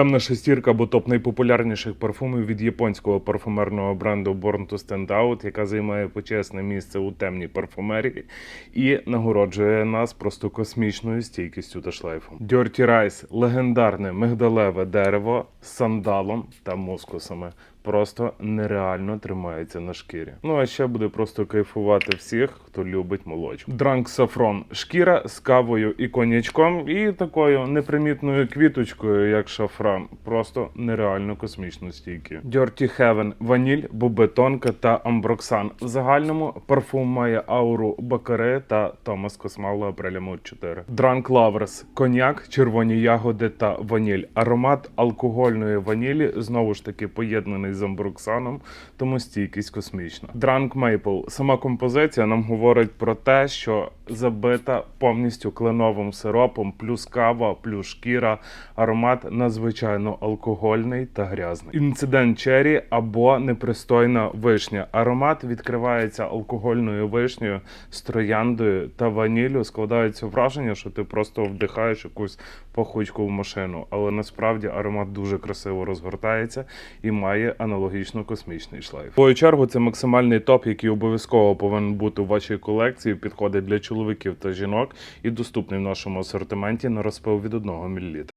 Темна шестірка, бо топ найпопулярніших парфумів від японського парфумерного бренду Born to Stand Out, яка займає почесне місце у темній парфумерії і нагороджує нас просто космічною стійкістю та шлейфом. Dirty Rice – легендарне мигдалеве дерево з сандалом та мускусами. Просто нереально тримається на шкірі. Ну а ще буде просто кайфувати всіх, хто любить молочку. Дранк Сафрон шкіра з кавою і коньячком, і такою непримітною квіточкою, як шафран. Просто нереально космічно стійкі. Dirty Heaven ваніль, бубетонка та амброксан. В загальному парфум має ауру Бакаре та Томас Космала Апреля Мод 4. Drank Lovers коньяк, червоні ягоди та ваніль. Аромат алкогольної ванілі знову ж таки поєднаний з амброксаном, тому стійкість космічна. Drank Maple. Сама композиція нам говорить про те, що забита повністю кленовим сиропом, плюс кава, плюс шкіра. Аромат надзвичайно алкогольний та грязний. Інцидент черрі або непристойна вишня. Аромат відкривається алкогольною вишнею з трояндою та ваніллю. Складається враження, що ти просто вдихаєш якусь пахучку в машину, але насправді аромат дуже красиво розгортається і має аналогічно космічний шлейф. В свою чергу це максимальний топ, який обов'язково повинен бути у вашій колекції. Підходить для чоловіків та жінок і доступний в нашому асортименті на розпил від 1 мл.